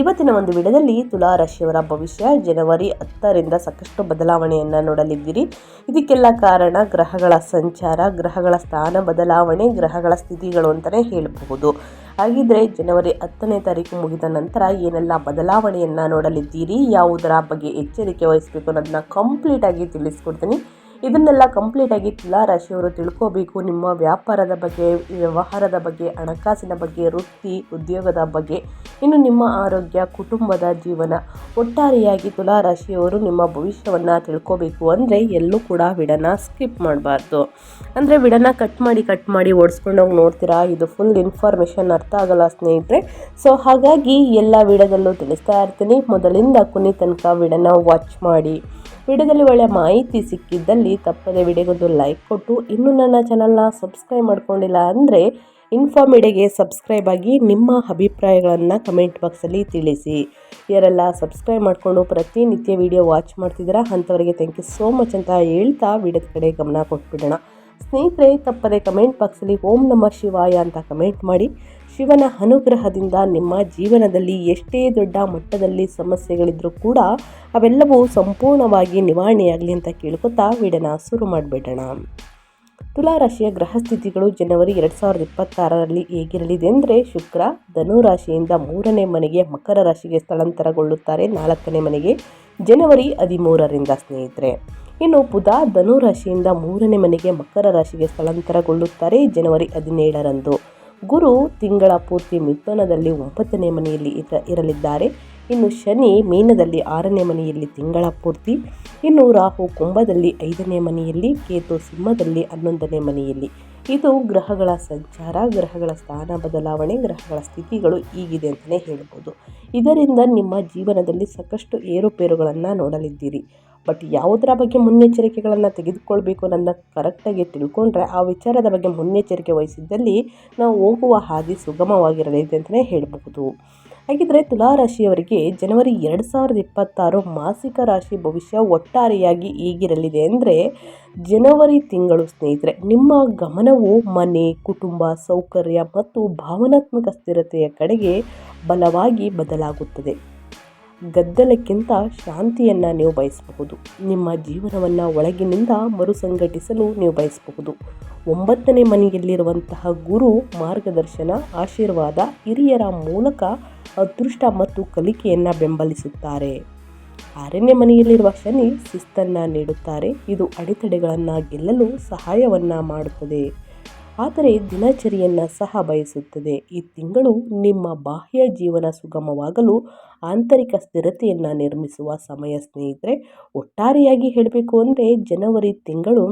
ಇವತ್ತಿನ ಒಂದು ವಿಡದಲ್ಲಿ ತುಲಾ ರಾಶಿಯವರ ಭವಿಷ್ಯ ಜನವರಿ ಹತ್ತರಿಂದ ಸಾಕಷ್ಟು ಬದಲಾವಣೆಯನ್ನು ನೋಡಲಿದ್ದೀರಿ. ಇದಕ್ಕೆಲ್ಲ ಕಾರಣ ಗ್ರಹಗಳ ಸಂಚಾರ, ಗ್ರಹಗಳ ಸ್ಥಾನ ಬದಲಾವಣೆ, ಗ್ರಹಗಳ ಸ್ಥಿತಿಗಳು ಅಂತಲೇ ಹೇಳಬಹುದು. ಹಾಗಿದ್ರೆ ಜನವರಿ ಹತ್ತನೇ ತಾರೀಕು ಮುಗಿದ ನಂತರ ಏನೆಲ್ಲ ಬದಲಾವಣೆಯನ್ನು ನೋಡಲಿದ್ದೀರಿ, ಯಾವುದರ ಬಗ್ಗೆ ಎಚ್ಚರಿಕೆ ವಹಿಸಬೇಕು ಅನ್ನೋದನ್ನ ಕಂಪ್ಲೀಟಾಗಿ ತಿಳಿಸ್ಕೊಡ್ತೀನಿ. ಇದನ್ನೆಲ್ಲ ಕಂಪ್ಲೀಟಾಗಿ ತುಲಾ ರಾಶಿಯವರು ತಿಳ್ಕೋಬೇಕು. ನಿಮ್ಮ ವ್ಯಾಪಾರದ ಬಗ್ಗೆ, ವ್ಯವಹಾರದ ಬಗ್ಗೆ, ಹಣಕಾಸಿನ ಬಗ್ಗೆ, ವೃತ್ತಿ, ಉದ್ಯೋಗದ ಬಗ್ಗೆ, ಇನ್ನು ನಿಮ್ಮ ಆರೋಗ್ಯ, ಕುಟುಂಬದ ಜೀವನ. ಒಟ್ಟಾರೆಯಾಗಿ ತುಲಾ ರಾಶಿಯವರು ನಿಮ್ಮ ಭವಿಷ್ಯವನ್ನು ತಿಳ್ಕೋಬೇಕು ಅಂದರೆ ಎಲ್ಲೂ ಕೂಡ ವಿಡನ ಸ್ಕಿಪ್ ಮಾಡಬಾರ್ದು. ಅಂದರೆ ವಿಡನ ಕಟ್ ಮಾಡಿ ಕಟ್ ಮಾಡಿ ಓಡಿಸ್ಕೊಂಡೋಗಿ ನೋಡ್ತೀರಾ? ಇದು ಫುಲ್ ಇನ್ಫಾರ್ಮೇಷನ್ ಅರ್ಥ ಆಗಲ್ಲ ಸ್ನೇಹಿತರೆ. ಸೊ ಹಾಗಾಗಿ ಎಲ್ಲ ವಿಡದಲ್ಲೂ ತಿಳಿಸ್ತಾ ಇರ್ತೀನಿ. ಮೊದಲಿಂದ ಕೊನೆ ತನಕ ವಿಡನ ವಾಚ್ ಮಾಡಿ. ವಿಡಿಯೋದಲ್ಲಿ ಒಳ್ಳೆಯ ಮಾಹಿತಿ ಸಿಕ್ಕಿದ್ದಲ್ಲಿ ತಪ್ಪದೆ ವಿಡಿಯೋಗೊಂದು ಲೈಕ್ ಕೊಟ್ಟು ಇನ್ನೂ ನನ್ನ ಚಾನಲ್ನ ಸಬ್ಸ್ಕ್ರೈಬ್ ಮಾಡ್ಕೊಂಡಿಲ್ಲ ಅಂದರೆ ಇನ್ಫಾರ್ಮಿಡಿಗೆ ಸಬ್ಸ್ಕ್ರೈಬ್ ಆಗಿ ನಿಮ್ಮ ಅಭಿಪ್ರಾಯಗಳನ್ನು ಕಮೆಂಟ್ ಬಾಕ್ಸಲ್ಲಿ ತಿಳಿಸಿ. ಇವರೆಲ್ಲ ಸಬ್ಸ್ಕ್ರೈಬ್ ಮಾಡಿಕೊಂಡು ಪ್ರತಿನಿತ್ಯ ವಿಡಿಯೋ ವಾಚ್ ಮಾಡ್ತಿದ್ದೀರ ಅಂಥವರಿಗೆ ಥ್ಯಾಂಕ್ ಯು ಸೋ ಮಚ್ ಅಂತ ಹೇಳ್ತಾ ವಿಡಿಯೋದ ಕಡೆ ಗಮನ ಕೊಟ್ಬಿಡೋಣ. ಸ್ನೇಹಿತರೆ, ತಪ್ಪದೆ ಕಮೆಂಟ್ ಬಾಕ್ಸಲ್ಲಿ ಓಂ ನಮ ಶಿವಾಯ ಅಂತ ಕಮೆಂಟ್ ಮಾಡಿ. ಶಿವನ ಅನುಗ್ರಹದಿಂದ ನಿಮ್ಮ ಜೀವನದಲ್ಲಿ ಎಷ್ಟೇ ದೊಡ್ಡ ಮಟ್ಟದಲ್ಲಿ ಸಮಸ್ಯೆಗಳಿದ್ರೂ ಕೂಡ ಅವೆಲ್ಲವೂ ಸಂಪೂರ್ಣವಾಗಿ ನಿವಾರಣೆಯಾಗಲಿ ಅಂತ ಕೇಳ್ಕೊತಾ ವಿಡನ ಶುರು ಮಾಡಿಬಿಡೋಣ. ತುಲಾರಾಶಿಯ ಗ್ರಹಸ್ಥಿತಿಗಳು ಜನವರಿ ಎರಡು ಸಾವಿರದ ಇಪ್ಪತ್ತಾರರಲ್ಲಿ ಹೇಗಿರಲಿದೆ ಅಂದರೆ ಶುಕ್ರ ಧನುರಾಶಿಯಿಂದ ಮೂರನೇ ಮನೆಗೆ ಮಕರ ರಾಶಿಗೆ ಸ್ಥಳಾಂತರಗೊಳ್ಳುತ್ತಾರೆ. ನಾಲ್ಕನೇ ಮನೆಗೆ ಜನವರಿ ಹದಿಮೂರರಿಂದ ಸ್ನೇಹಿತರೆ. ಇನ್ನು ಬುಧ ಧನುರಾಶಿಯಿಂದ ಮೂರನೇ ಮನೆಗೆ ಮಕರ ರಾಶಿಗೆ ಸ್ಥಳಾಂತರಗೊಳ್ಳುತ್ತಾರೆ. ಜನವರಿ ಹದಿನೇಳರಂದು ಗುರು ತಿಂಗಳ ಪೂರ್ತಿ ಮಿಥುನದಲ್ಲಿ ಒಂಬತ್ತನೇ ಮನೆಯಲ್ಲಿ ಇರ, ಇರಲಿದ್ದಾರೆ. ಇನ್ನು ಶನಿ ಮೀನದಲ್ಲಿ ಆರನೇ ಮನೆಯಲ್ಲಿ ತಿಂಗಳ ಪೂರ್ತಿ. ಇನ್ನು ರಾಹು ಕುಂಭದಲ್ಲಿ ಐದನೇ ಮನೆಯಲ್ಲಿ, ಕೇತು ಸಿಂಹದಲ್ಲಿ ಹನ್ನೊಂದನೇ ಮನೆಯಲ್ಲಿ. ಇದು ಗ್ರಹಗಳ ಸಂಚಾರ, ಗ್ರಹಗಳ ಸ್ಥಾನ ಬದಲಾವಣೆ, ಗ್ರಹಗಳ ಸ್ಥಿತಿಗಳು ಹೀಗಿದೆ ಅಂತಲೇ ಹೇಳ್ಬೋದು. ಇದರಿಂದ ನಿಮ್ಮ ಜೀವನದಲ್ಲಿ ಸಾಕಷ್ಟು ಏರುಪೇರುಗಳನ್ನು ನೋಡಲಿದ್ದೀರಿ. ಬಟ್ ಯಾವುದರ ಬಗ್ಗೆ ಮುನ್ನೆಚ್ಚರಿಕೆಗಳನ್ನು ತೆಗೆದುಕೊಳ್ಬೇಕು ಅನ್ನೋದನ್ನ ಕರೆಕ್ಟಾಗಿ ತಿಳ್ಕೊಂಡ್ರೆ ಆ ವಿಚಾರದ ಬಗ್ಗೆ ಮುನ್ನೆಚ್ಚರಿಕೆ ವಹಿಸಿದ್ದಲ್ಲಿ ನಾವು ಹೋಗುವ ಹಾದಿ ಸುಗಮವಾಗಿರಲಿದೆ ಅಂತಲೇ ಹೇಳಬಹುದು. ಹಾಗಿದ್ರೆ ತುಲಾರಾಶಿಯವರಿಗೆ ಜನವರಿ ಎರಡು ಸಾವಿರದ ಇಪ್ಪತ್ತಾರು ಮಾಸಿಕ ರಾಶಿ ಭವಿಷ್ಯ ಒಟ್ಟಾರೆಯಾಗಿ ಈಗಿರಲಿದೆ ಅಂದರೆ ಜನವರಿ ತಿಂಗಳು ಸ್ನೇಹಿತರೆ, ನಿಮ್ಮ ಗಮನವು ಮನೆ, ಕುಟುಂಬ, ಸೌಕರ್ಯ ಮತ್ತು ಭಾವನಾತ್ಮಕ ಸ್ಥಿರತೆಯ ಕಡೆಗೆ ಬಲವಾಗಿ ಬದಲಾಗುತ್ತದೆ. ಗದ್ದಲಕ್ಕಿಂತ ಶಾಂತಿಯನ್ನು ನೀವು ಬಯಸಬಹುದು. ನಿಮ್ಮ ಜೀವನವನ್ನು ಒಳಗಿನಿಂದ ಮರುಸಂಘಟಿಸಲು ನೀವು ಬಯಸಬಹುದು. ಒಂಬತ್ತನೇ ಮನೆಯಲ್ಲಿರುವಂತಹ ಗುರು ಮಾರ್ಗದರ್ಶನ, ಆಶೀರ್ವಾದ, ಹಿರಿಯರ ಮೂಲಕ ಅದೃಷ್ಟ ಮತ್ತು ಕಲಿಕೆಯನ್ನು ಬೆಂಬಲಿಸುತ್ತಾರೆ. ಆರನೇ ಮನೆಯಲ್ಲಿರುವ ಶನಿ ಶಿಸ್ತನ್ನು ನೀಡುತ್ತಾರೆ. ಇದು ಅಡೆತಡೆಗಳನ್ನು ಗೆಲ್ಲಲು ಸಹಾಯವನ್ನು ಮಾಡುತ್ತದೆ. ಆದರೆ ದಿನಚರಿಯನ್ನು ಸಹ ಬಯಸುತ್ತದೆ. ಈ ತಿಂಗಳು ನಿಮ್ಮ ಬಾಹ್ಯ ಜೀವನ ಸುಗಮವಾಗಲು ಆಂತರಿಕ ಸ್ಥಿರತೆಯನ್ನು ನಿರ್ಮಿಸುವ ಸಮಯ ಸ್ನೇಹಿತರೆ. ಒಟ್ಟಾರೆಯಾಗಿ ಹೇಳಬೇಕು ಅಂದರೆ ಜನವರಿ ತಿಂಗಳು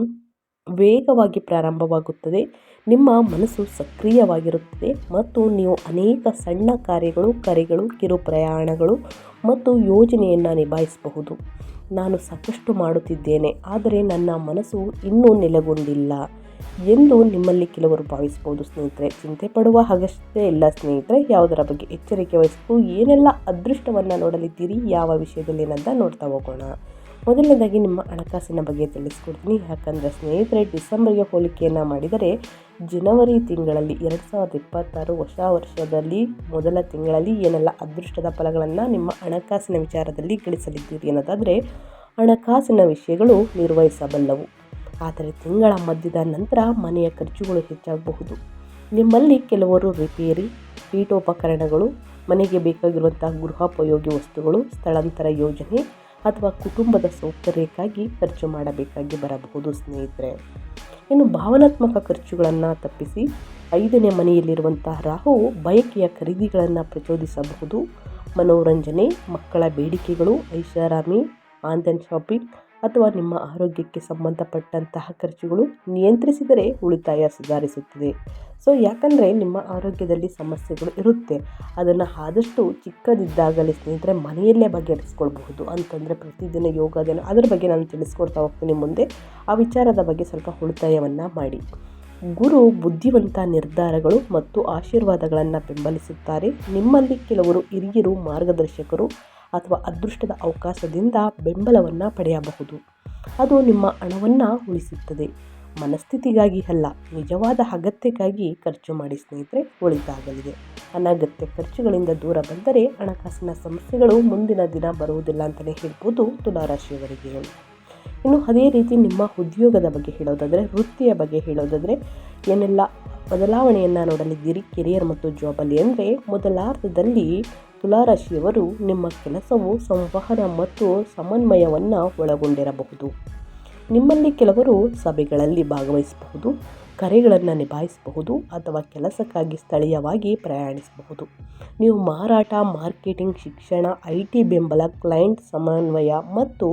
ವೇಗವಾಗಿ ಪ್ರಾರಂಭವಾಗುತ್ತದೆ. ನಿಮ್ಮ ಮನಸ್ಸು ಸಕ್ರಿಯವಾಗಿರುತ್ತದೆ ಮತ್ತು ನೀವು ಅನೇಕ ಸಣ್ಣ ಕಾರ್ಯಗಳು, ಕರೆಗಳು, ಕಿರು ಪ್ರಯಾಣಗಳು ಮತ್ತು ಯೋಜನೆಯನ್ನು ನಿಭಾಯಿಸಬಹುದು. ನಾನು ಸಾಕಷ್ಟು ಮಾಡುತ್ತಿದ್ದೇನೆ, ಆದರೆ ನನ್ನ ಮನಸ್ಸು ಇನ್ನೂ ನೆಲೆಗೊಂಡಿಲ್ಲ. ಎಂದು ನಿಮ್ಮಲ್ಲಿ ಕೆಲವರು ಭಾವಿಸ್ಬೋದು ಸ್ನೇಹಿತರೆ. ಚಿಂತೆ ಪಡುವ ಹಾಗಷ್ಟೇ ಇಲ್ಲ ಸ್ನೇಹಿತರೆ. ಯಾವುದರ ಬಗ್ಗೆ ಎಚ್ಚರಿಕೆ ವಹಿಸಬೇಕು, ಏನೆಲ್ಲ ಅದೃಷ್ಟವನ್ನು ನೋಡಲಿದ್ದೀರಿ, ಯಾವ ವಿಷಯದಲ್ಲಿ ಏನಂತ ನೋಡ್ತಾ ಹೋಗೋಣ. ಮೊದಲನೇದಾಗಿ ನಿಮ್ಮ ಹಣಕಾಸಿನ ಬಗ್ಗೆ ತಿಳಿಸ್ಕೊಡ್ತೀನಿ. ಯಾಕಂದರೆ ಸ್ನೇಹಿತರೆ, ಡಿಸೆಂಬರ್ಗೆ ಹೋಲಿಕೆಯನ್ನು ಮಾಡಿದರೆ, ಜನವರಿ ತಿಂಗಳಲ್ಲಿ ಎರಡು ಸಾವಿರದ ಇಪ್ಪತ್ತಾರು ಹೊಸ ವರ್ಷದಲ್ಲಿ ಮೊದಲ ತಿಂಗಳಲ್ಲಿ ಏನೆಲ್ಲ ಅದೃಷ್ಟದ ಫಲಗಳನ್ನು ನಿಮ್ಮ ಹಣಕಾಸಿನ ವಿಚಾರದಲ್ಲಿ ಗಳಿಸಲಿದ್ದೀರಿ ಅನ್ನೋದಾದರೆ, ಹಣಕಾಸಿನ ವಿಷಯಗಳು ನಿರ್ವಹಿಸಬಲ್ಲವು. ಆದರೆ ತಿಂಗಳ ಮಧ್ಯದ ನಂತರ ಮನೆಯ ಖರ್ಚುಗಳು ಹೆಚ್ಚಾಗಬಹುದು. ನಿಮ್ಮಲ್ಲಿ ಕೆಲವರು ರಿಪೇರಿ, ಪೀಠೋಪಕರಣಗಳು, ಮನೆಗೆ ಬೇಕಾಗಿರುವಂತಹ ಗೃಹೋಪಯೋಗಿ ವಸ್ತುಗಳು, ಸ್ಥಳಾಂತರ ಯೋಜನೆ ಅಥವಾ ಕುಟುಂಬದ ಸೌಕರ್ಯಕ್ಕಾಗಿ ಖರ್ಚು ಮಾಡಬೇಕಾಗಿ ಬರಬಹುದು ಸ್ನೇಹಿತರೆ. ಇನ್ನು ಭಾವನಾತ್ಮಕ ಖರ್ಚುಗಳನ್ನು ತಪ್ಪಿಸಿ ಐದನೇ ಮನೆಯಲ್ಲಿರುವಂತಹ ರಾಹು ಬಯಕೆಯ ಖರೀದಿಗಳನ್ನು ಪ್ರಚೋದಿಸಬಹುದು. ಮನೋರಂಜನೆ, ಮಕ್ಕಳ ಬೇಡಿಕೆಗಳು, ಐಷಾರಾಮಿ, ಆನ್ಲೈನ್ ಶಾಪಿಂಗ್ ಅಥವಾ ನಿಮ್ಮ ಆರೋಗ್ಯಕ್ಕೆ ಸಂಬಂಧಪಟ್ಟಂತಹ ಖರ್ಚುಗಳು ನಿಯಂತ್ರಿಸಿದರೆ ಉಳಿತಾಯ ಸುಧಾರಿಸುತ್ತದೆ. ಸೊ, ಯಾಕಂದರೆ ನಿಮ್ಮ ಆರೋಗ್ಯದಲ್ಲಿ ಸಮಸ್ಯೆಗಳು ಇರುತ್ತೆ. ಅದನ್ನು ಆದಷ್ಟು ಚಿಕ್ಕದಿದ್ದಾಗಲೇ ಸ್ನೇಹಿತರೆ ಮನೆಯಲ್ಲೇ ಬಗೆಹರಿಸ್ಕೊಳ್ಬಹುದು. ಅಂತಂದರೆ ಪ್ರತಿದಿನ ಯೋಗದೇನು ಅದರ ಬಗ್ಗೆ ನಾನು ತಿಳಿಸ್ಕೊಡ್ತಾ ಹೋಗ್ತೀನಿ ಮುಂದೆ. ಆ ವಿಚಾರದ ಬಗ್ಗೆ ಸ್ವಲ್ಪ ಉಳಿತಾಯವನ್ನು ಮಾಡಿ. ಗುರು ಬುದ್ಧಿವಂತ ನಿರ್ಧಾರಗಳು ಮತ್ತು ಆಶೀರ್ವಾದಗಳನ್ನು ಬೆಂಬಲಿಸುತ್ತಾರೆ. ನಿಮ್ಮಲ್ಲಿ ಕೆಲವರು ಹಿರಿಯರು, ಮಾರ್ಗದರ್ಶಕರು ಅಥವಾ ಅದೃಷ್ಟದ ಅವಕಾಶದಿಂದ ಬೆಂಬಲವನ್ನು ಪಡೆಯಬಹುದು. ಅದು ನಿಮ್ಮ ಹಣವನ್ನು ಉಳಿಸುತ್ತದೆ. ಮನಸ್ಥಿತಿಗಾಗಿ ಅಲ್ಲ, ನಿಜವಾದ ಅಗತ್ಯಕ್ಕಾಗಿ ಖರ್ಚು ಮಾಡಿ ಸ್ನೇಹಿತರೆ ಒಳಿತಾಗಲಿದೆ ಅನಗತ್ಯ ಖರ್ಚುಗಳಿಂದ ದೂರ ಬಂದರೆ ಹಣಕಾಸಿನ ಸಮಸ್ಯೆಗಳು ಮುಂದಿನ ದಿನ ಬರುವುದಿಲ್ಲ ಅಂತಲೇ ಹೇಳ್ಬೋದು ತುಲಾರಾಶಿಯವರಿಗೆ. ಇನ್ನು ಅದೇ ರೀತಿ ನಿಮ್ಮ ಉದ್ಯೋಗದ ಬಗ್ಗೆ ಹೇಳೋದಾದರೆ, ವೃತ್ತಿಯ ಬಗ್ಗೆ ಹೇಳೋದಾದರೆ, ಏನೆಲ್ಲ ಬದಲಾವಣೆಯನ್ನು ನೋಡಲಿದ್ದೀರಿ ಕೆರಿಯರ್ ಮತ್ತು ಜಾಬಲ್ಲಿ ಅಂದರೆ ಮೊದಲಾರ್ಧದಲ್ಲಿ ತುಲಾರಾಶಿಯವರು ನಿಮ್ಮ ಕೆಲಸವು ಸಂವಹನ ಮತ್ತು ಸಮನ್ವಯವನ್ನು ಒಳಗೊಂಡಿರಬಹುದು. ನಿಮ್ಮಲ್ಲಿ ಕೆಲವರು ಸಭೆಗಳಲ್ಲಿ ಭಾಗವಹಿಸಬಹುದು, ಕರೆಗಳನ್ನು ನಿಭಾಯಿಸಬಹುದು ಅಥವಾ ಕೆಲಸಕ್ಕಾಗಿ ಸ್ಥಳೀಯವಾಗಿ ಪ್ರಯಾಣಿಸಬಹುದು. ನೀವು ಮಾರಾಟ, ಮಾರ್ಕೆಟಿಂಗ್, ಶಿಕ್ಷಣ ಐ ಟಿ ಬೆಂಬಲ, ಕ್ಲೈಂಟ್ ಸಮನ್ವಯ ಮತ್ತು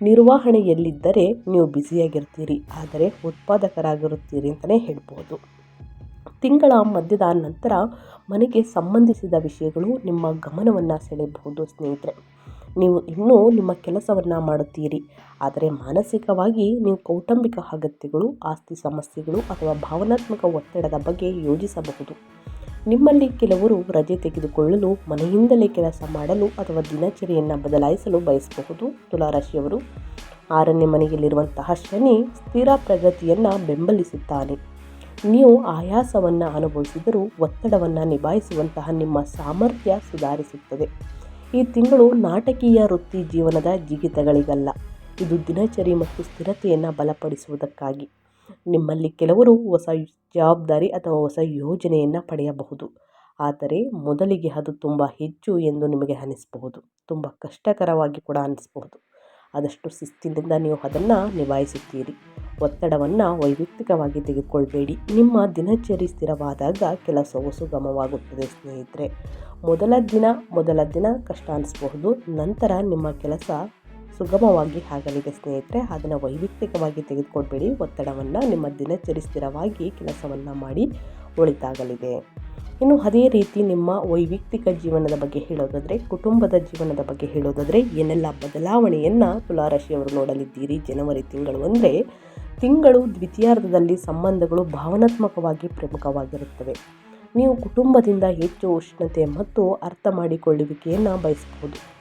ನಿರ್ವಹಣೆಯಲ್ಲಿದ್ದರೆ ನೀವು ಬ್ಯುಸಿಯಾಗಿರ್ತೀರಿ, ಆದರೆ ಉತ್ಪಾದಕರಾಗಿರುತ್ತೀರಿ ಅಂತಲೇ ಹೇಳ್ಬೋದು ತಿಂಗಳ ಮಧ್ಯದ ನಂತರ ಮನೆಗೆ ಸಂಬಂಧಿಸಿದ ವಿಷಯಗಳು ನಿಮ್ಮ ಗಮನವನ್ನು ಸೆಳೆಯಬಹುದು, ಸ್ನೇಹಿತರೆ. ನೀವು ಇನ್ನೂ ನಿಮ್ಮ ಕೆಲಸವನ್ನು ಮಾಡುತ್ತೀರಿ. ಆದರೆ ಮಾನಸಿಕವಾಗಿ ನೀವು ಕೌಟುಂಬಿಕ ಅಗತ್ಯಗಳು, ಆಸ್ತಿ ಸಮಸ್ಯೆಗಳು ಅಥವಾ ಭಾವನಾತ್ಮಕ ಒತ್ತಡದ ಬಗ್ಗೆ ಯೋಜಿಸಬಹುದು ನಿಮ್ಮಲ್ಲಿ ಕೆಲವರು ರಜೆ ತೆಗೆದುಕೊಳ್ಳಲು, ಮನೆಯಿಂದಲೇ ಕೆಲಸ ಮಾಡಲು ಅಥವಾ ದಿನಚರಿಯನ್ನು ಬದಲಾಯಿಸಲು ಬಯಸಬಹುದು, ತುಲಾರಾಶಿಯವರು. ಆರನೇ ಮನೆಯಲ್ಲಿರುವಂತಹ ಶನಿ ಸ್ಥಿರ ಪ್ರಗತಿಯನ್ನು ಬೆಂಬಲಿಸುತ್ತಾನೆ. ನೀವು ಆಯಾಸವನ್ನು ಅನುಭವಿಸಿದರೂ ಒತ್ತಡವನ್ನು ನಿಭಾಯಿಸುವಂತಹ ನಿಮ್ಮ ಸಾಮರ್ಥ್ಯ ಸುಧಾರಿಸುತ್ತದೆ. ಈ ತಿಂಗಳು ನಾಟಕೀಯ ವೃತ್ತಿ ಜೀವನದ ಜಿಗಿತಗಳಿಗಲ್ಲ. ಇದು ದಿನಚರಿ ಮತ್ತು ಸ್ಥಿರತೆಯನ್ನು ಬಲಪಡಿಸುವುದಕ್ಕಾಗಿ. ನಿಮ್ಮಲ್ಲಿ ಕೆಲವರು ಹೊಸ ಜವಾಬ್ದಾರಿ ಅಥವಾ ಹೊಸ ಯೋಜನೆಯನ್ನು ಪಡೆಯಬಹುದು. ಆದರೆ ಮೊದಲಿಗೆ ಅದು ತುಂಬ ಹೆಚ್ಚು ಎಂದು ನಿಮಗೆ ಅನಿಸಬಹುದು. ತುಂಬ ಕಷ್ಟಕರವಾಗಿ ಕೂಡ ಅನಿಸಬಹುದು. ಆದಷ್ಟು ಶಿಸ್ತಿನಿಂದ ನೀವು ಅದನ್ನು ನಿಭಾಯಿಸುತ್ತೀರಿ. ಒತ್ತಡವನ್ನು ವೈಯಕ್ತಿಕವಾಗಿ ತೆಗೆದುಕೊಳ್ಬೇಡಿ. ನಿಮ್ಮ ದಿನಚರಿ ಸ್ಥಿರವಾದಾಗ ಕೆಲಸವು ಸುಗಮವಾಗುತ್ತದೆ ಸ್ನೇಹಿತರೆ. ಮೊದಲ ದಿನ ಮೊದಲ ದಿನ ಕಷ್ಟ ಅನಿಸ್ಬಹುದು. ನಂತರ ನಿಮ್ಮ ಕೆಲಸ ಸುಗಮವಾಗಿ ಆಗಲಿದೆ ಸ್ನೇಹಿತರೆ. ಅದನ್ನು ವೈಯಕ್ತಿಕವಾಗಿ ತೆಗೆದುಕೊಳ್ಬೇಡಿ. ಒತ್ತಡವನ್ನು ನಿಮ್ಮ ದಿನಚರಿ ಸ್ಥಿರವಾಗಿ ಕೆಲಸವನ್ನು ಮಾಡಿ ಒಳಿತಾಗಲಿದೆ ಇನ್ನು ಅದೇ ರೀತಿ ನಿಮ್ಮ ವೈಯಕ್ತಿಕ ಜೀವನದ ಬಗ್ಗೆ ಹೇಳೋದಾದರೆ, ಕುಟುಂಬದ ಜೀವನದ ಬಗ್ಗೆ ಹೇಳೋದಾದರೆ, ಏನೆಲ್ಲ ಬದಲಾವಣೆಯನ್ನು ತುಲಾರಾಶಿಯವರು ನೋಡಲಿದ್ದೀರಿ ಜನವರಿ ತಿಂಗಳು ಅಂದರೆ, ತಿಂಗಳು ದ್ವಿತೀಯಾರ್ಧದಲ್ಲಿ ಸಂಬಂಧಗಳು ಭಾವನಾತ್ಮಕವಾಗಿ ಪ್ರಮುಖವಾಗಿರುತ್ತವೆ. ನೀವು ಕುಟುಂಬದಿಂದ ಹೆಚ್ಚು ಉಷ್ಣತೆ ಮತ್ತು ಅರ್ಥ ಮಾಡಿಕೊಳ್ಳುವಿಕೆಯನ್ನು ಬಯಸಬಹುದು.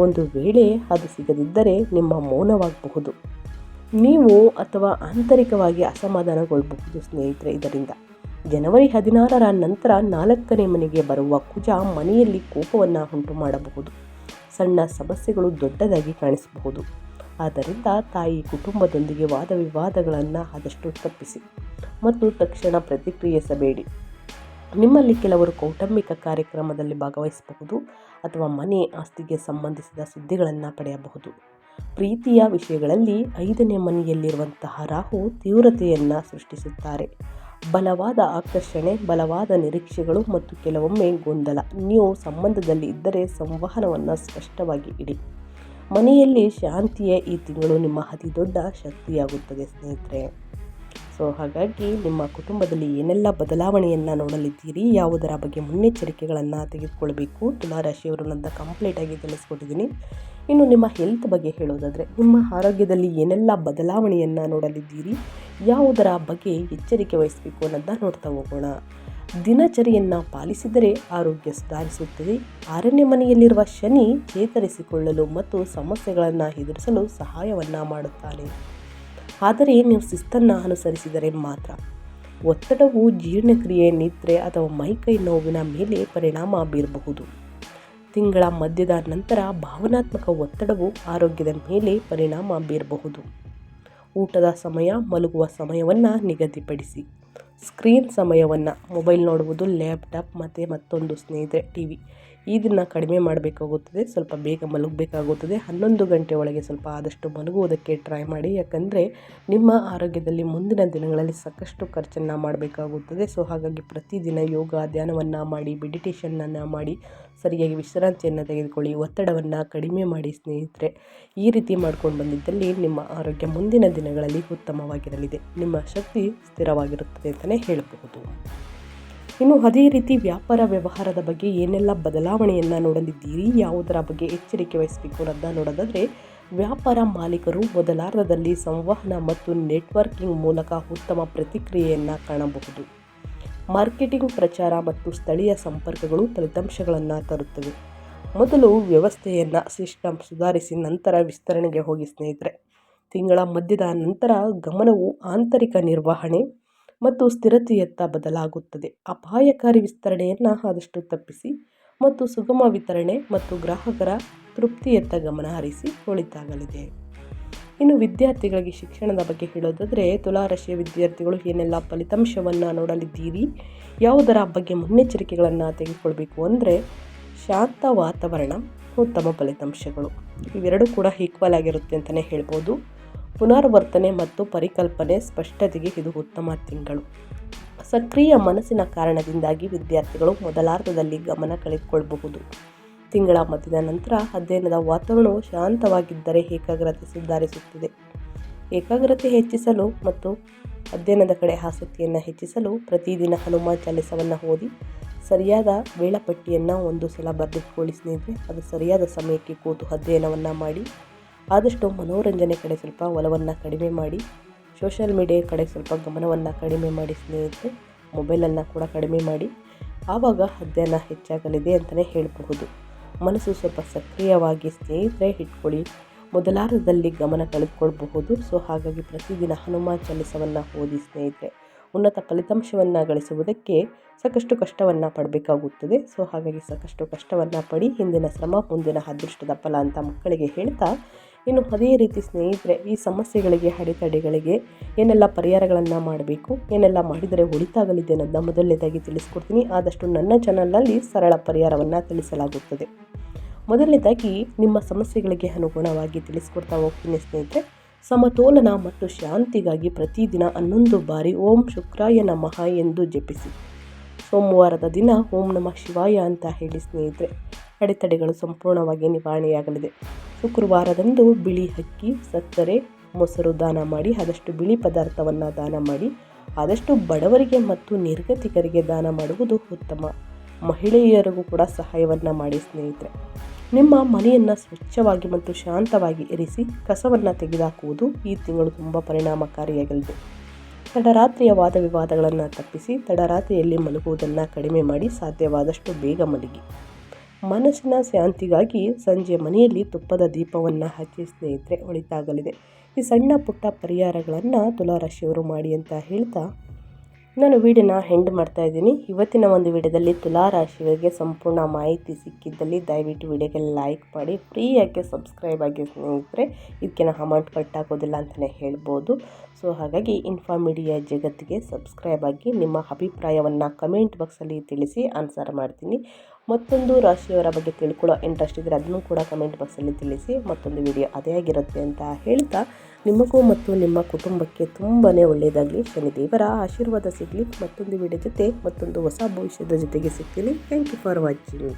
ಒಂದು ವೇಳೆ ಅದು ಸಿಗದಿದ್ದರೆ ನಿಮ್ಮ ಮೌನವಾಗಬಹುದು. ನೀವು ಅಥವಾ ಆಂತರಿಕವಾಗಿ ಅಸಮಾಧಾನಗೊಳ್ಳಬಹುದು ಸ್ನೇಹಿತರೆ ಇದರಿಂದ. ಜನವರಿ ಹದಿನಾರರ ನಂತರ ನಾಲ್ಕನೇ ಮನೆಗೆ ಬರುವ ಕುಜ ಮನೆಯಲ್ಲಿ ಕೋಪವನ್ನು ಉಂಟು ಮಾಡಬಹುದು. ಸಣ್ಣ ಸಮಸ್ಯೆಗಳು ದೊಡ್ಡದಾಗಿ ಕಾಣಿಸಬಹುದು. ಆದ್ದರಿಂದ ತಾಯಿ ಕುಟುಂಬದೊಂದಿಗೆ ವಾದ ವಿವಾದಗಳನ್ನು ಆದಷ್ಟು ತಪ್ಪಿಸಿ ಮತ್ತು ತಕ್ಷಣ ಪ್ರತಿಕ್ರಿಯಿಸಬೇಡಿ. ನಿಮ್ಮಲ್ಲಿ ಕೆಲವರು ಕೌಟುಂಬಿಕ ಕಾರ್ಯಕ್ರಮದಲ್ಲಿ ಭಾಗವಹಿಸಬಹುದು ಅಥವಾ ಮನೆ ಆಸ್ತಿಗೆ ಸಂಬಂಧಿಸಿದ ಸುದ್ದಿಗಳನ್ನು ಪಡೆಯಬಹುದು. ಪ್ರೀತಿಯ ವಿಷಯಗಳಲ್ಲಿ ಐದನೇ ಮನೆಯಲ್ಲಿರುವಂತಹ ರಾಹು ತೀವ್ರತೆಯನ್ನು ಸೃಷ್ಟಿಸುತ್ತಾರೆ. ಬಲವಾದ ಆಕರ್ಷಣೆ, ಬಲವಾದ ನಿರೀಕ್ಷೆಗಳು ಮತ್ತು ಕೆಲವೊಮ್ಮೆ ಗೊಂದಲ. ನೀವು ಸಂಬಂಧದಲ್ಲಿ ಇದ್ದರೆ ಸಂವಹನವನ್ನು ಸ್ಪಷ್ಟವಾಗಿ ಇಡಿ. ಮನೆಯಲ್ಲಿ ಶಾಂತಿಯೇ ಈ ತಿಂಗಳು ನಿಮ್ಮ ಅತಿದೊಡ್ಡ ಶಕ್ತಿಯಾಗುತ್ತದೆ ಸ್ನೇಹಿತರೆ. ಸೊ ಹಾಗಾಗಿ ನಿಮ್ಮ ಕುಟುಂಬದಲ್ಲಿ ಏನೆಲ್ಲ ಬದಲಾವಣೆಯನ್ನು ನೋಡಲಿದ್ದೀರಿ, ಯಾವುದರ ಬಗ್ಗೆ ಮುನ್ನೆಚ್ಚರಿಕೆಗಳನ್ನು ತೆಗೆದುಕೊಳ್ಬೇಕು ತುಲಾರಾಶಿಯವರು ನನ್ನ ಕಂಪ್ಲೀಟಾಗಿ ತಿಳಿಸ್ಕೊಟ್ಟಿದ್ದೀನಿ. ಇನ್ನು ನಿಮ್ಮ ಹೆಲ್ತ್ ಬಗ್ಗೆ ಹೇಳೋದಾದರೆ, ನಿಮ್ಮ ಆರೋಗ್ಯದಲ್ಲಿ ಏನೆಲ್ಲ ಬದಲಾವಣೆಯನ್ನು ನೋಡಲಿದ್ದೀರಿ, ಯಾವುದರ ಬಗ್ಗೆ ಎಚ್ಚರಿಕೆ ವಹಿಸಬೇಕು ಅನ್ನೋದನ್ನ ನೋಡ್ತಾ ಹೋಗೋಣ. ದಿನಚರಿಯನ್ನು ಪಾಲಿಸಿದರೆ ಆರೋಗ್ಯ ಸುಧಾರಿಸುತ್ತದೆ. ಆರನೇ ಮನೆಯಲ್ಲಿರುವ ಶನಿ ಚೇತರಿಸಿಕೊಳ್ಳಲು ಮತ್ತು ಸಮಸ್ಯೆಗಳನ್ನು ಎದುರಿಸಲು ಸಹಾಯವನ್ನು ಮಾಡುತ್ತಾನೆ ಆದರೆ ನೀವು ಶಿಸ್ತನ್ನು ಅನುಸರಿಸಿದರೆ ಮಾತ್ರ. ಒತ್ತಡವು ಜೀರ್ಣಕ್ರಿಯೆ, ನಿದ್ರೆ ಅಥವಾ ಮೈಕೈ ನೋವಿನ ಮೇಲೆ ಪರಿಣಾಮ ಬೀರಬಹುದು. ತಿಂಗಳ ಮಧ್ಯದ ನಂತರ ಭಾವನಾತ್ಮಕ ಒತ್ತಡವು ಆರೋಗ್ಯದ ಮೇಲೆ ಪರಿಣಾಮ ಬೀರಬಹುದು. ಊಟದ ಸಮಯ, ಮಲಗುವ ಸಮಯವನ್ನು ನಿಗದಿಪಡಿಸಿ. ಸ್ಕ್ರೀನ್ ಸಮಯವನ್ನು, ಮೊಬೈಲ್ ನೋಡುವುದು, ಲ್ಯಾಪ್ಟಾಪ್ ಮತ್ತು ಮತ್ತೊಂದು ಸ್ನೇಹಿತರೆ ಟಿ ವಿ ಇದನ್ನು ಕಡಿಮೆ ಮಾಡಬೇಕಾಗುತ್ತದೆ, ಸ್ವಲ್ಪ ಬೇಗ ಮಲಗಬೇಕಾಗುತ್ತದೆ. ಹನ್ನೊಂದು ಗಂಟೆ ಒಳಗೆ ಸ್ವಲ್ಪ ಆದಷ್ಟು ಮಲಗುವುದಕ್ಕೆ ಟ್ರೈ ಮಾಡಿ. ಯಾಕಂದರೆ ನಿಮ್ಮ ಆರೋಗ್ಯದಲ್ಲಿ ಮುಂದಿನ ದಿನಗಳಲ್ಲಿ ಸಾಕಷ್ಟು ಖರ್ಚನ್ನು ಮಾಡಬೇಕಾಗುತ್ತದೆ. ಸೊ ಹಾಗಾಗಿ ಪ್ರತಿದಿನ ಯೋಗ, ಧ್ಯಾನವನ್ನು ಮಾಡಿ ಮೆಡಿಟೇಷನನ್ನು ಮಾಡಿ, ಸರಿಯಾಗಿ ವಿಶ್ರಾಂತಿಯನ್ನು ತೆಗೆದುಕೊಳ್ಳಿ, ಒತ್ತಡವನ್ನು ಕಡಿಮೆ ಮಾಡಿ ಸ್ನೇಹಿತರೆ. ಈ ರೀತಿ ಮಾಡ್ಕೊಂಡು ಬಂದಿದ್ದಲ್ಲಿ ನಿಮ್ಮ ಆರೋಗ್ಯ ಮುಂದಿನ ದಿನಗಳಲ್ಲಿ ಉತ್ತಮವಾಗಿರಲಿದೆ. ನಿಮ್ಮ ಶಕ್ತಿ ಸ್ಥಿರವಾಗಿರುತ್ತದೆ ಅಂತಲೇ ಹೇಳಬಹುದು. ಇನ್ನು ಅದೇ ರೀತಿ ವ್ಯಾಪಾರ ವ್ಯವಹಾರದ ಬಗ್ಗೆ ಏನೆಲ್ಲ ಬದಲಾವಣೆಯನ್ನು ನೋಡಲಿದ್ದೀರಿ, ಯಾವುದರ ಬಗ್ಗೆ ಎಚ್ಚರಿಕೆ ವಹಿಸಬೇಕು ಅನ್ನೋದನ್ನ ನೋಡೋದಾದರೆ, ವ್ಯಾಪಾರ ಮಾಲೀಕರು ಮೊದಲಾರ್ಧದಲ್ಲಿ ಸಂವಹನ ಮತ್ತು ನೆಟ್ವರ್ಕಿಂಗ್ ಮೂಲಕ ಉತ್ತಮ ಪ್ರತಿಕ್ರಿಯೆಯನ್ನು ಕಾಣಬಹುದು. ಮಾರ್ಕೆಟಿಂಗ್ ಪ್ರಚಾರ ಮತ್ತು ಸ್ಥಳೀಯ ಸಂಪರ್ಕಗಳು ಫಲಿತಾಂಶಗಳನ್ನು ತರುತ್ತವೆ. ಮೊದಲು ವ್ಯವಸ್ಥೆಯನ್ನು ಸಿಸ್ಟಮ್ ಸುಧಾರಿಸಿ ನಂತರ ವಿಸ್ತರಣೆಗೆ ಹೋಗಿ ಸ್ನೇಹಿತರೆ. ತಿಂಗಳ ಮಧ್ಯದ ನಂತರ ಗಮನವು ಆಂತರಿಕ ನಿರ್ವಹಣೆ ಮತ್ತು ಸ್ಥಿರತೆಯತ್ತ ಬದಲಾಗುತ್ತದೆ. ಅಪಾಯಕಾರಿ ವಿಸ್ತರಣೆಯನ್ನು ಆದಷ್ಟು ತಪ್ಪಿಸಿ ಮತ್ತು ಸುಗಮ ವಿತರಣೆ ಮತ್ತು ಗ್ರಾಹಕರ ತೃಪ್ತಿಯತ್ತ ಗಮನ ಹರಿಸಿ ಒಳಿತಾಗಲಿದೆ. ಇನ್ನು ವಿದ್ಯಾರ್ಥಿಗಳಿಗೆ ಶಿಕ್ಷಣದ ಬಗ್ಗೆ ಹೇಳೋದಾದರೆ ತುಲಾರಾಶಿಯ ವಿದ್ಯಾರ್ಥಿಗಳು ಏನೆಲ್ಲ ಫಲಿತಾಂಶವನ್ನು ನೋಡಲಿದ್ದೀರಿ, ಯಾವುದರ ಬಗ್ಗೆ ಮುನ್ನೆಚ್ಚರಿಕೆಗಳನ್ನು ತೆಗೆದುಕೊಳ್ಬೇಕು ಅಂದರೆ ಶಾಂತ ವಾತಾವರಣ, ಉತ್ತಮ ಫಲಿತಾಂಶಗಳು. ಇವೆರಡೂ ಕೂಡ ಈಕ್ವಲ್ ಆಗಿರುತ್ತೆ ಅಂತಲೇ ಹೇಳ್ಬೋದು. ಪುನರ್ವರ್ತನೆ ಮತ್ತು ಪರಿಕಲ್ಪನೆ ಸ್ಪಷ್ಟತೆಗೆ ಇದು ಉತ್ತಮ ತಿಂಗಳು. ಸಕ್ರಿಯ ಮನಸ್ಸಿನ ಕಾರಣದಿಂದಾಗಿ ವಿದ್ಯಾರ್ಥಿಗಳು ಮೊದಲಾರ್ಧದಲ್ಲಿ ಗಮನ ಕಳೆದುಕೊಳ್ಳಬಹುದು ತಿಂಗಳ ಮಧ್ಯದ ನಂತರ ಅಧ್ಯಯನದ ವಾತಾವರಣವು ಶಾಂತವಾಗಿದ್ದರೆ ಏಕಾಗ್ರತೆ ಸುಧಾರಿಸುತ್ತದೆ. ಏಕಾಗ್ರತೆ ಹೆಚ್ಚಿಸಲು ಮತ್ತು ಅಧ್ಯಯನದ ಕಡೆ ಆಸಕ್ತಿಯನ್ನು ಹೆಚ್ಚಿಸಲು ಪ್ರತಿದಿನ ಹನುಮಾನ್ ಚಾಲಿಸವನ್ನು ಓದಿ, ಸರಿಯಾದ ವೇಳಾಪಟ್ಟಿಯನ್ನು ಒಂದು ಸಲ ಬರೆದುಕೊಳ್ಳಿ ಸ್ನೇಹಿತರೆ. ಅದು ಸರಿಯಾದ ಸಮಯಕ್ಕೆ ಕೂತು ಅಧ್ಯಯನವನ್ನು ಮಾಡಿ ಆದಷ್ಟು ಮನೋರಂಜನೆ ಕಡೆ ಸ್ವಲ್ಪ ಒಲವನ್ನು ಕಡಿಮೆ ಮಾಡಿ ಸೋಷಿಯಲ್ ಮೀಡಿಯಾ ಕಡೆ ಸ್ವಲ್ಪ ಗಮನವನ್ನು ಕಡಿಮೆ ಮಾಡಿ, ಸ್ನೇಹಿತರೆ ಮೊಬೈಲನ್ನು ಕೂಡ ಕಡಿಮೆ ಮಾಡಿ. ಆವಾಗ ಅಧ್ಯಯನ ಹೆಚ್ಚಾಗಲಿದೆ ಅಂತಲೇ ಹೇಳಬಹುದು. ಮನಸ್ಸು ಸ್ವಲ್ಪ ಸಕ್ರಿಯವಾಗಿ, ಸ್ನೇಹಿತರೆ, ಇಟ್ಕೊಳ್ಳಿ. ಮೊದಲಾರ್ಧದಲ್ಲಿ ಗಮನ ಕಳೆದುಕೊಳ್ಬಹುದು. ಸೊ ಹಾಗಾಗಿ ಪ್ರತಿದಿನ ಹನುಮಾನ್ ಚಾಲಿಸವನ್ನು ಓದಿ, ಸ್ನೇಹಿತರೆ. ಉನ್ನತ ಫಲಿತಾಂಶವನ್ನು ಗಳಿಸುವುದಕ್ಕೆ ಸಾಕಷ್ಟು ಕಷ್ಟವನ್ನು ಪಡಬೇಕಾಗುತ್ತದೆ. ಸೊ ಹಾಗಾಗಿ ಸಾಕಷ್ಟು ಕಷ್ಟವನ್ನು ಪಡಿ, ಹಿಂದಿನ ಶ್ರಮ, ಮುಂದಿನ ಅದೃಷ್ಟದ ಫಲ ಅಂತ ಮಕ್ಕಳಿಗೆ ಹೇಳ್ತಾ ಇನ್ನು ಅದೇ ರೀತಿ ಸ್ನೇಹಿತರೆ, ಈ ಸಮಸ್ಯೆಗಳಿಗೆ, ಅಡೆತಡೆಗಳಿಗೆ ಏನೆಲ್ಲ ಪರಿಹಾರಗಳನ್ನು ಮಾಡಬೇಕು, ಏನೆಲ್ಲ ಮಾಡಿದರೆ ಒಳಿತಾಗಲಿದೆ ಅನ್ನೋದನ್ನ ಮೊದಲನೇದಾಗಿ ತಿಳಿಸ್ಕೊಡ್ತೀನಿ. ಆದಷ್ಟು ನನ್ನ ಚಾನಲ್ನಲ್ಲಿ ಸರಳ ಪರಿಹಾರವನ್ನು ತಿಳಿಸಲಾಗುತ್ತದೆ. ಮೊದಲನೇದಾಗಿ ನಿಮ್ಮ ಸಮಸ್ಯೆಗಳಿಗೆ ಅನುಗುಣವಾಗಿ ತಿಳಿಸ್ಕೊಡ್ತಾ ಹೋಗ್ತೀನಿ ಸ್ನೇಹಿತರೆ. ಸಮತೋಲನ ಮತ್ತು ಶಾಂತಿಗಾಗಿ ಪ್ರತಿದಿನ ಹನ್ನೊಂದು ಬಾರಿ ಓಂ ಶುಕ್ರಾಯ ನಮಃ ಎಂದು ಜಪಿಸಿ. ಸೋಮವಾರದ ದಿನ ಓಂ ನಮಃ ಶಿವಾಯ ಅಂತ ಹೇಳಿ ಸ್ನೇಹಿತರೆ. ಅಡೆತಡೆಗಳು ಸಂಪೂರ್ಣವಾಗಿ ನಿವಾರಣೆಯಾಗಲಿದೆ. ಶುಕ್ರವಾರದಂದು ಬಿಳಿ ಅಕ್ಕಿ, ಸಕ್ಕರೆ, ಮೊಸರು ದಾನ ಮಾಡಿ, ಆದಷ್ಟು ಬಿಳಿ ಪದಾರ್ಥವನ್ನು ದಾನ ಮಾಡಿ, ಆದಷ್ಟು ಬಡವರಿಗೆ ಮತ್ತು ನಿರ್ಗತಿಕರಿಗೆ ದಾನ ಮಾಡುವುದು ಉತ್ತಮ. ಮಹಿಳೆಯರಿಗೂ ಕೂಡ ಸಹಾಯವನ್ನು ಮಾಡಿ ಸ್ನೇಹಿತರೆ. ನಿಮ್ಮ ಮನೆಯನ್ನು ಸ್ವಚ್ಛವಾಗಿ ಮತ್ತು ಶಾಂತವಾಗಿ ಇರಿಸಿ ಕಸವನ್ನು ತೆಗೆದುಹಾಕುವುದು ಈ ತಿಂಗಳು ತುಂಬ ಪರಿಣಾಮಕಾರಿಯಾಗಲಿದೆ. ತಡರಾತ್ರಿಯ ವಾದ ವಿವಾದಗಳನ್ನು ತಪ್ಪಿಸಿ, ತಡರಾತ್ರಿಯಲ್ಲಿ ಮಲಗುವುದನ್ನು ಕಡಿಮೆ ಮಾಡಿ ಸಾಧ್ಯವಾದಷ್ಟು ಬೇಗ ಮಲಗಿ. ಮನಸ್ಸಿನ ಶಾಂತಿಗಾಗಿ ಸಂಜೆ ಮನೆಯಲ್ಲಿ ತುಪ್ಪದ ದೀಪವನ್ನು ಹಚ್ಚಿ ಸ್ನೇಹಿತರೆ, ಒಳಿತಾಗಲಿದೆ. ಈ ಸಣ್ಣ ಪುಟ್ಟ ಪರಿಹಾರಗಳನ್ನು ತುಲಾರಾಶಿಯವರು ಮಾಡಿ ಅಂತ ಹೇಳ್ತಾ ನಾನು ವೀಡಿಯೋನ ಹೆಂಡ್ ಮಾಡ್ತಾ ಇದ್ದೀನಿ. ಇವತ್ತಿನ ಒಂದು ವಿಡಿಯೋದಲ್ಲಿ ತುಲಾರಾಶಿಯವರಿಗೆ ಸಂಪೂರ್ಣ ಮಾಹಿತಿ ಸಿಕ್ಕಿದ್ದಲ್ಲಿ ದಯವಿಟ್ಟು ವಿಡಿಯೋಗೆ ಲೈಕ್ ಮಾಡಿ ಫ್ರೀಯಾಗಿ ಸಬ್ಸ್ಕ್ರೈಬ್ ಆಗಿ ಸ್ನೇಹಿತರೆ, ಇದಕ್ಕೆ ನಾನು ಅಮೌಂಟ್ ಕಟ್ಟಾಗೋದಿಲ್ಲ ಅಂತಲೇ ಹೇಳ್ಬೋದು. ಸೊ ಹಾಗಾಗಿ ಇನ್ಫಾರ್ಮಿಡಿಯಾ ಜಗತ್ತಿಗೆ ಸಬ್ಸ್ಕ್ರೈಬ್ ಆಗಿ ನಿಮ್ಮ ಅಭಿಪ್ರಾಯವನ್ನು ಕಮೆಂಟ್ ಬಾಕ್ಸಲ್ಲಿ ತಿಳಿಸಿ ಆನ್ಸರ್ ಮಾಡ್ತೀನಿ. ಮತ್ತೊಂದು ರಾಶಿಯವರ ಬಗ್ಗೆ ತಿಳ್ಕೊಳ್ಳೋ ಇಂಟ್ರೆಸ್ಟ್ ಇದ್ದರೆ ಅದನ್ನು ಕೂಡ ಕಮೆಂಟ್ ಬಾಕ್ಸಲ್ಲಿ ತಿಳಿಸಿ, ಮತ್ತೊಂದು ವಿಡಿಯೋ ಅದೇ ಆಗಿರುತ್ತೆ ಅಂತ ಹೇಳ್ತಾ ನಿಮಗೂ ಮತ್ತು ನಿಮ್ಮ ಕುಟುಂಬಕ್ಕೆ ತುಂಬಾ ಒಳ್ಳೆಯದಾಗಲಿ ಶನಿದೇವರ ಆಶೀರ್ವಾದ ಸಿಗಲಿ. ಮತ್ತೊಂದು ವಿಡಿಯೋ ಜೊತೆ ಮತ್ತೊಂದು ಹೊಸ ಭವಿಷ್ಯದ ಜೊತೆಗೆ ಸಿಗ್ತೀನಿ. Thank you for watching